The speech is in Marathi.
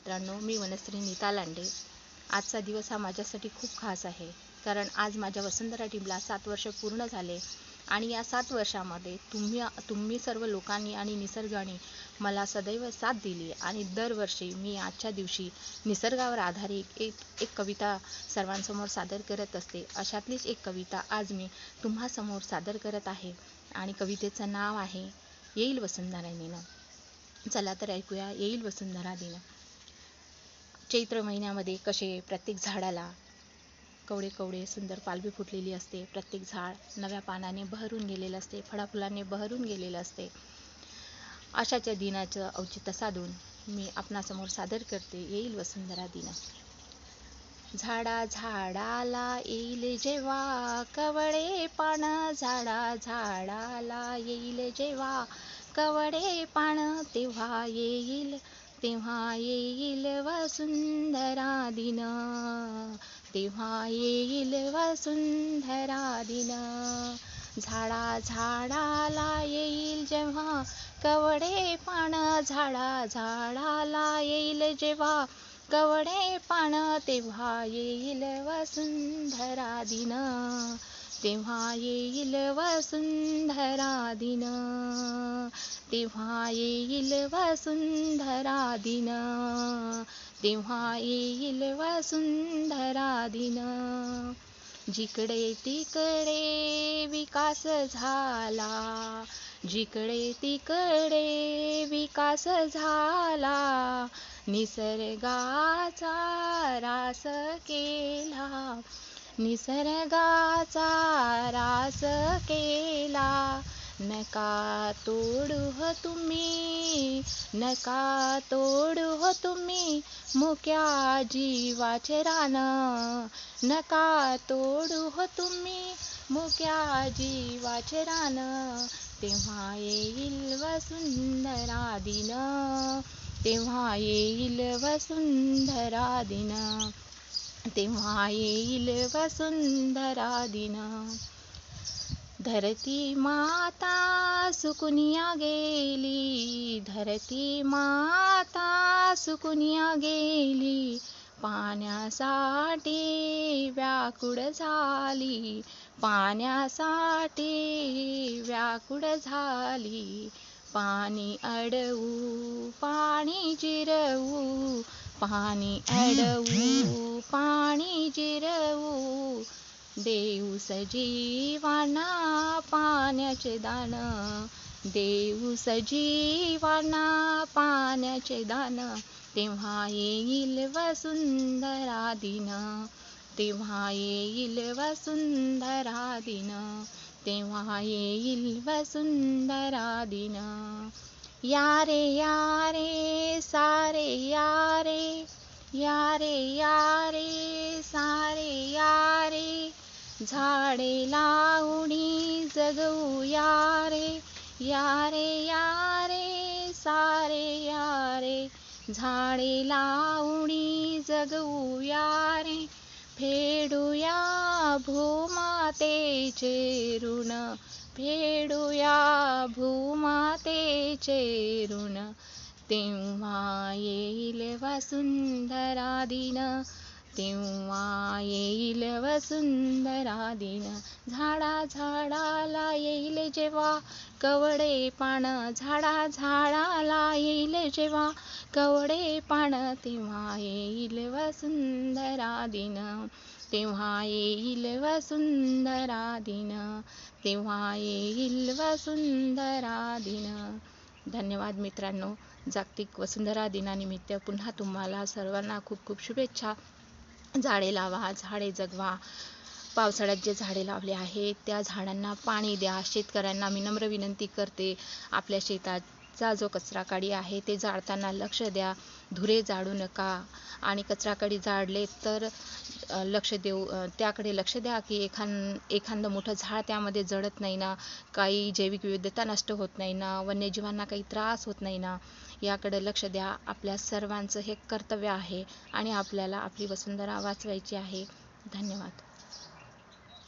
मित्रांनो मी वनश्री नीता लांडे. आजचा दिवस हा माझ्यासाठी खूप खास आहे. कारण आज माझ्या वसुंधरा टीमला सात वर्ष पूर्ण झाले आणि या सात वर्षामध्ये तुम्ही तुम्ही सर्व लोकांनी आणि निसर्गाने मला सदैव साथ दिली आणि दरवर्षी मी आजच्या दिवशी निसर्गावर आधारित एक एक कविता सर्वांसमोर सादर करत असते. अशातलीच एक कविता आज मी तुम्हासमोर सादर करत आहे आणि कवितेचं नाव आहे येईल वसुंधरा दिनं. चला तर ऐकूया येईल वसुंधरा दिन. चैत्र महिन्यामध्ये कसे प्रत्येक झाडाला कवडे कवडे सुंदर पालवी फुटलेली असते प्रत्येक झाड नव्या पानाने बहरून गेलेलं असते फळाफुलाने बहरून गेलेलं असते. अशाच्या दिनाचं औचित्य साधून मी आपणासमोर सादर करते. येईल वसुंधरा दिन. झाडा झाडाला येईल जेव्हा कवडे पान झाडा झाडाला येईल जेव्हा कवडे पान तेव्हा येईल तेव्हा येईल वसुंधरा दिन तेव्हा येईल वसुंधरा दिन झाडा झाडाला येईल जेव्हा कवडे पान झाडा झाडाला येईल जेव्हा कवडे पान तेव्हा येईल वसुंधरा दिन तेव्हा येईल वसुंधरा दिन तेव्हा येईल वसुंधरा दिन तेव्हा येईल वसुंधरा दिन जिकडे तिकडे विकास झाला जिकडे तिकडे विकास झाला निसर्गाचा रास केला. निसर्गाचा रास केला. नका तोडू हो तुम्ही नका तोडू हो तुम्ही मुक्या जीवाचे रान. नका तोडू हो तुम्ही मुक्या जीवाचे रान. तेव्हा येईल वसुंधरा दिन तेव्हा येईल वसुंधरा दिन तेव्हा येईल वसुंधरा दिन धरती माता सुकुनिया गेली. धरती माता सुकुनिया गेली. पाण्यासाठी व्याकुळ झाली. पाण्यासाठी व्याकुळ झाली. पाणी अडवू पाणी जिरवू पाणी अडवू पाणी जिरवू. देऊ सजीवाना पाण्याचे दान. देऊ सजीवाना पाण्याचे दान. तेव्हा येईल वसुंधरा दिन तेव्हा येईल वसुंधरा दिन तेव्हा येईल वसुंधरा दिन यारे यारे सारे यारे यारे यारे सारे यारे झाडे लावणी जगवू यारे यारे यारे सारे यारे झाडे लावणी जगवू यारे फेडूया भूमातेचे ऋण फेडूया भूमातेचे ऋण तेव्हा येईल वसुंधरा दिन तेव्हा येईल वसुंधरा दिन झाडा झाडाला येईल जेव्हा कवडे पान झाडा झाडाला येईल जेव्हा कवडे पान तेव्हा येईल वसुंधरा दिन तेव्हा येईल वसुंधरा दिन तेव्हा येईल वसुंधरा दिन धन्यवाद मित्रांनो. जागतिक वसुंधरा दिनानिमित्त पुन्हा तुम्हाला सर्वांना खूप खूप शुभेच्छा. झाडे लावा झाडे जगवा. पावसाळ्यात जे झाडे लावले आहेत त्या झाडांना पाणी द्या. शेतकऱ्यांना मी नम्र विनंती करते. आपल्या शेतात चा जो कचराकाडी आहे ते जाळताना लक्ष द्या. धुरे जाळू नका. आणि कचराकाडी जाळले तर लक्ष देऊ त्याकडे लक्ष द्या की एखान एखादं मोठं झाड त्यामध्ये जळत नाही ना. काही जैविक विविधता नष्ट होत नाही ना. वन्यजीवांना काही त्रास होत नाही ना. याकडे लक्ष द्या. आपल्या सर्वांचं हे कर्तव्य आहे आणि आपल्याला आपली वसुंधरा वाचवायची आहे. धन्यवाद.